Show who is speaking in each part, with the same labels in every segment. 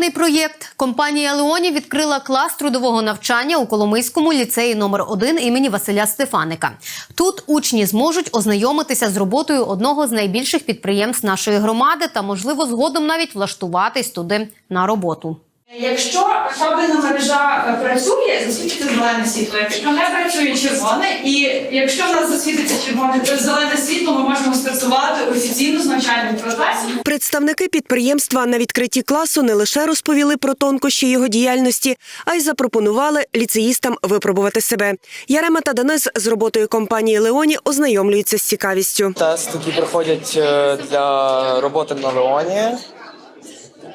Speaker 1: Пілотний проєкт компанія Леоні відкрила клас трудового навчання у Коломийському ліцеї номер 1 імені Василя Стефаника. Тут учні зможуть ознайомитися з роботою одного з найбільших підприємств нашої громади та, можливо, згодом навіть влаштуватись туди на роботу.
Speaker 2: Якщо кабельна мережа працює, засвітиться зелене світло. Якщо не працює червоне, і якщо в нас засвітиться червоне то зелене світло, ми можемо стартувати офіційно з навчальним процесом.
Speaker 3: Представники підприємства на відкритті класу не лише розповіли про тонкощі його діяльності, а й запропонували ліцеїстам випробувати себе. Ярема та Денис з роботою компанії Леоні ознайомлюються з цікавістю.
Speaker 4: Тест, які проходять е, для роботи на Леоні.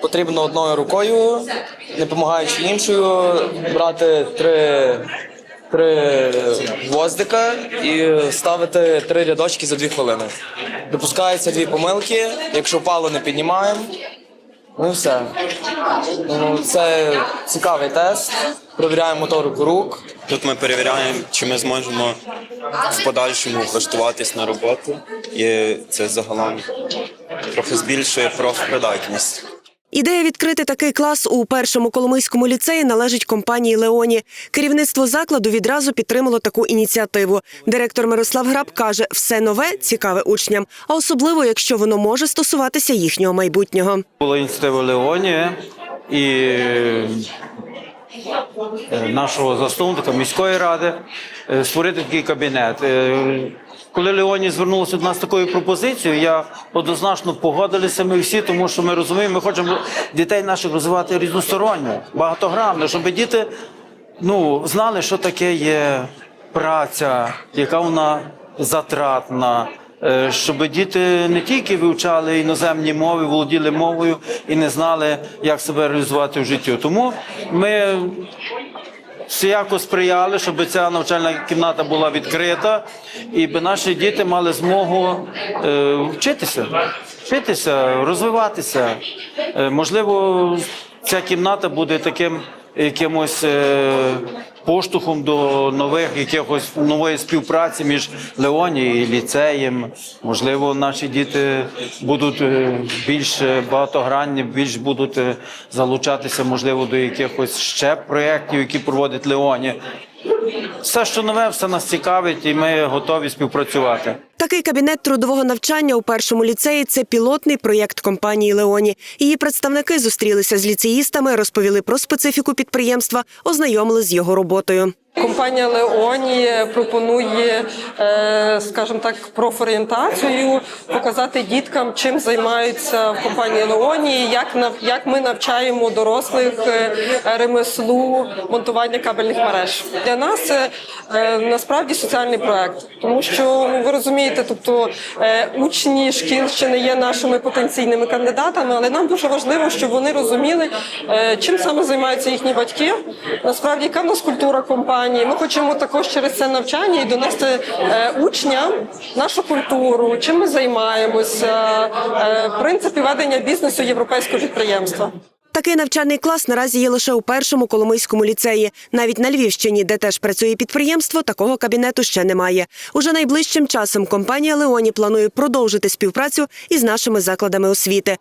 Speaker 4: Потрібно одною рукою, не допомагаючи іншою, брати три, три гвоздика і ставити три рядочки за дві хвилини. Допускаються дві помилки. Якщо впало, не піднімаємо. Ну і все. Ну, це цікавий тест. Провіряємо моторику рук.
Speaker 5: Тут ми перевіряємо, чи ми зможемо в подальшому влаштуватись на роботу, і це загалом трохи збільшує профпридатність.
Speaker 3: Ідея відкрити такий клас у першому Коломийському ліцеї належить компанії Леоні. Керівництво закладу відразу підтримало таку ініціативу. Директор Мирослав Граб каже, все нове цікаве учням, а особливо якщо воно може стосуватися їхнього майбутнього.
Speaker 6: Була ініціатива Леоні і нашого заступника міської ради е, створити такий кабінет. Е, Коли Леоні звернулася до нас такою пропозицією, я однозначно погодилися ми всі, тому що ми розуміємо, ми хочемо дітей наших розвивати різносторонньо, багатогранно, щоб діти ну, знали, що таке є праця, яка вона затратна. Е, Щоб діти не тільки вивчали іноземні мови, володіли мовою і не знали, як себе реалізувати в житті. Тому ми всіяко сприяли, щоб ця навчальна кімната була відкрита, і би наші діти мали змогу е, вчитися, вчитися, розвиватися. Е, можливо, ця кімната буде таким якимось е, поштовхом до нових якихось нової співпраці між Леоні і ліцеєм. Можливо, наші діти будуть е, більш багатогранні, більш будуть е, залучатися, можливо, до якихось ще проєктів, які проводить Леоні. Все, що нове, все нас цікавить, і ми готові співпрацювати.
Speaker 3: Такий кабінет трудового навчання у першому ліцеї це пілотний проєкт компанії Леоні. Її представники зустрілися з ліцеїстами, розповіли про специфіку підприємства, ознайомили з його роботою.
Speaker 7: Компанія Леоні пропонує, е, скажімо так, профорієнтацію, показати діткам, чим займаються в компанії Леоні, як як ми навчаємо дорослих е, ремеслу монтування кабельних мереж. Для нас це е, насправді соціальний проект, тому що ну, ви розумієте, тобто учні шкіл ще не є нашими потенційними кандидатами, але нам дуже важливо, щоб вони розуміли, чим саме займаються їхні батьки. Насправді, яка в нас культура компанії. Ми хочемо також через це навчання і донести е, учням нашу культуру, чим ми займаємося, е, принципи ведення бізнесу європейського підприємства.
Speaker 3: Такий навчальний клас наразі є лише у першому Коломийському ліцеї. Навіть на Львівщині, де теж працює підприємство, такого кабінету ще немає. Уже найближчим часом компанія Леоні планує продовжити співпрацю із нашими закладами освіти.